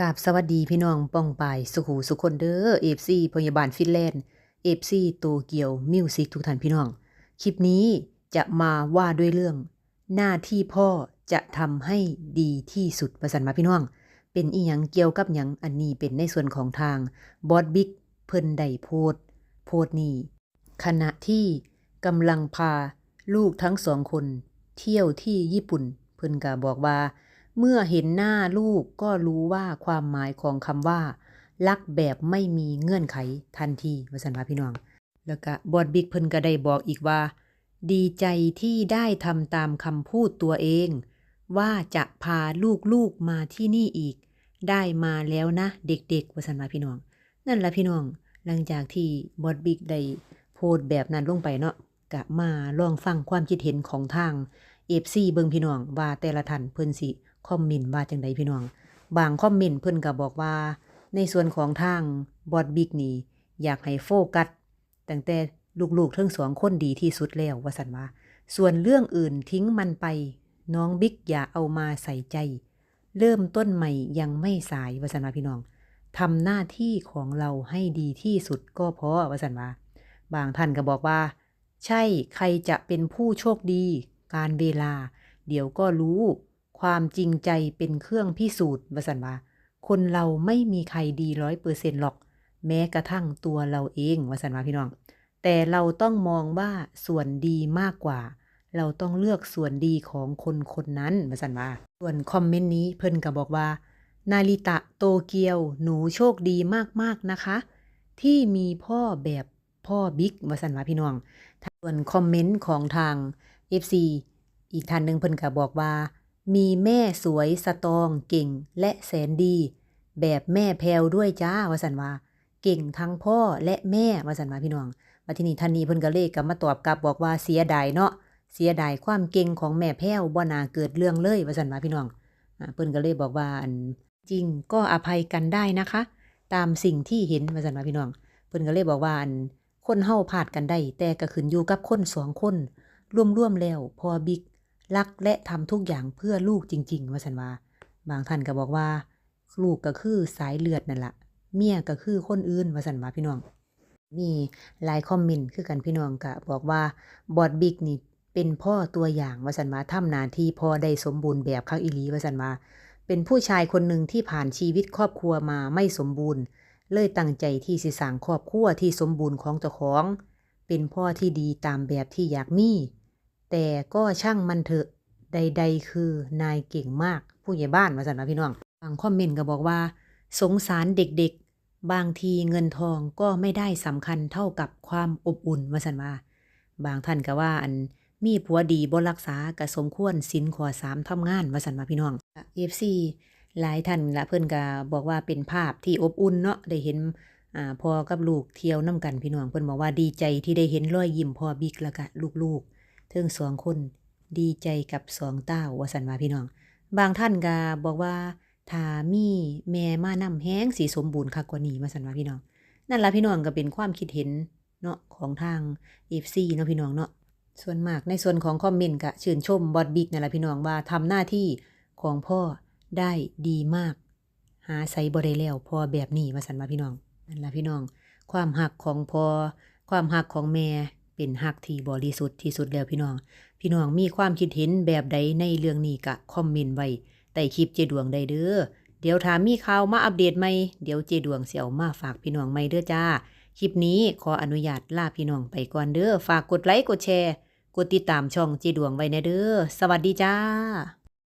กาบสวัสดีพี่น้องป้องปายสุขูสุคนเด้อเอฟซีพยาบาลฟินแลนด์เอฟซีโตเกียวมิวสิกทุกท่านพี่น้อง คลิปนี้จะมาว่าด้วยเรื่อง หน้าที่พ่อจะทำให้ดีที่สุดประสันมาพี่น้อง เป็นอีหยังเกี่ยวกับหยังอันนี้เป็นในส่วนของทางบอสบิ๊กเพิ่นได้โพสต์โพสต์นี้ขณะที่กำลังพาลูกทั้งสองคน เที่ยวที่ญี่ปุ่น เพิ่นก็บอกว่า เมื่อเห็นหน้าลูกก็รู้ว่าความหมายของคำว่า รักแบบไม่มีเงื่อนไขทันทีว่าสันว่าพี่น้อง แล้วก็บอดบิ๊กเพิ่นก็ได้บอกอีกว่า ดีใจที่ได้ทำตามคำพูดตัวเอง ว่าจะพาลูกๆมาที่นี่อีก ได้มาแล้วนะ เด็กๆว่าสันว่าพี่น้อง นั่นละพี่น้อง หลังจากที่บอดบิ๊กได้โพสแบบนั้นลงไปเนาะกะมาลองฟังความคิดเห็นของทาง FC เบิงพี่น้องว่าแต่ละท่านเพิ่นสิ คอมเมนต์ว่าจังใดพี่น้อง บางคอมเมนต์เพิ่นก็บอกว่า ในส่วนของทางบอดบิ๊กนี่อยากให้โฟกัสตั้งแต่ลูกๆทั้งสองคนดีที่สุดแล้วว่าสันว่า ส่วนเรื่องอื่นทิ้งมันไป น้องบิ๊กอย่าเอามาใส่ใจ เริ่มต้นใหม่ยังไม่สายว่าสันว่าพี่น้องทำหน้าที่ของเราให้ดีที่สุดก็พอว่าสันว่า บางท่านก็บอกว่า ใช่ใครจะเป็นผู้โชคดี การเวลา เดี๋ยวก็รู้ ความจริงใจเป็นเครื่องพิสูจน์วสันว่าคนเราไม่มีใครดีร้อยเปอร์เซ็นหรอก แม้กระทั่งตัวเราเองวสันว่าพี่น้อง แต่เราต้องมองว่าส่วนดีมากกว่า เราต้องเลือกส่วนดีของคนคนนั้นวสันว่าส่วนคอมเมนต์นี้เพิ่นก็บบอกว่า นาริตะโตเกียว หนูโชคดีมากๆนะคะ ที่มีพ่อแบบพ่อบิ๊กวสันว่าพี่น้องส่วนคอมเมนต์ของทาง FC อีกท่านหนึ่งเพิ่นก็บอกว่า มีแม่สวยสตองเก่งและแสนดี แบบแม่แพรวด้วยจ้าวาสันว่า เก่งทั้งพ่อและแม่วาสันว่าพี่น้องมาที่นี่ท่านนี้เพิ่นก็เลยกลับมาตอบกลับบอกว่าเสียดายเนาะเสียดายความเก่งของแม่แพรวบ่นาเกิดเรื่องเลยวาสันว่าพี่น้องอเพิ่นก็เลยบอกว่าอันจริงก็อภัยกันได้นะคะ ตามสิ่งที่เห็นวาสันว่าพี่น้องเพิ่นก็เลยบอกว่าอันคนเฮาพลาดกันได้แต่ก็ขึ้นอยู่กับคนสองคนร่วมๆแล้วพอบิ๊ก รักและทำทุกอย่างเพื่อลูกจริง ๆ ว่าสันว่า บางท่านก็บอกว่า ลูกก็คือสายเลือดนั่นละเมียก็คือคนอื่นว่าสันว่าพี่น้อง มีหลายคอมเมนต์คือกันพี่น้องก็บอกว่าบอดบิ๊กนี่เป็นพ่อตัวอย่างว่าสันว่าทำหน้าที่พ่อได้สมบูรณ์แบบคักอีหลีว่าสันว่าเป็นผู้ชายคนหนึ่งที่ผ่านชีวิตครอบครัวมาไม่สมบูรณ์ เลยตั้งใจที่สิสร้างครอบครัวที่สมบูรณ์ของเจ้าของ เป็นพ่อที่ดีตามแบบที่อยากมี แต่ก็ช่างมันเถอะใด ๆ คือนายเก่งมากผู้ใหญ่บ้านมาสันนะพี่น้องบางคอมเมนต์ก็บอกว่า สงสารเด็กๆ บางทีเงินทองก็ไม่ได้สำคัญเท่ากับความอบอุ่นมาสันว่า บางท่านก็ว่าอันมีผัวดีบ่รักษากระสมควรสินขอสามทำงานมาสันว่าพี่น้องเอฟซีหลายท่านละเพิ่อนก็บอกว่าเป็นภาพที่อบอุ่นเนาะได้เห็นอ่าพ่อกับลูกเที่ยวน้ำกันพี่น้องเพิ่นบอกว่าดีใจที่ได้เห็นรอยยิ้มพ่อบิ๊กแล้วก็ลูกๆ เทิงสองคนดีใจกับสองเต้าว่าสันว่าพี่น้อง บางท่านก็บอกว่าถ้ามีแม่มานำแห้งสีสมบูรณ์คักกว่านี้มาสันว่าพี่น้อง นั่นละพี่น้องก็เป็นความคิดเห็นเนาะของทาง FC เนาะพี่น้องเนาะส่วนมากในส่วนของคอมเมนต์ก็ชื่นชมบอดบิ๊กนั่นละพี่น้องว่าทำหน้าที่ของพ่อได้ดีมาก หาใส่บ่ได้แล้วพอแบบนี้ว่าสันว่าพี่น้องนั่นละพี่น้อง ความหักของพอความหักของแม่ เป็นหักที่บริสุทธิ์ที่สุดแล้วพี่น้อง พี่น้องมีความคิดเห็นแบบใดในเรื่องนี้กะคอมเมนต์ไว้ใต้คลิปเจดวงได้เด้อ เดี๋ยวถามมีข่าวมาอัปเดตไหม เดี๋ยวเจดวงเสี่ยวมาฝากพี่น้องไหม่เด้อจ้า คลิปนี้ขออนุญาตลาพี่น้องไปก่อนเด้อ ฝากกดไลค์กดแชร์ กดติดตามช่องเจดวงไว้นเด้อ สวัสดีจ้า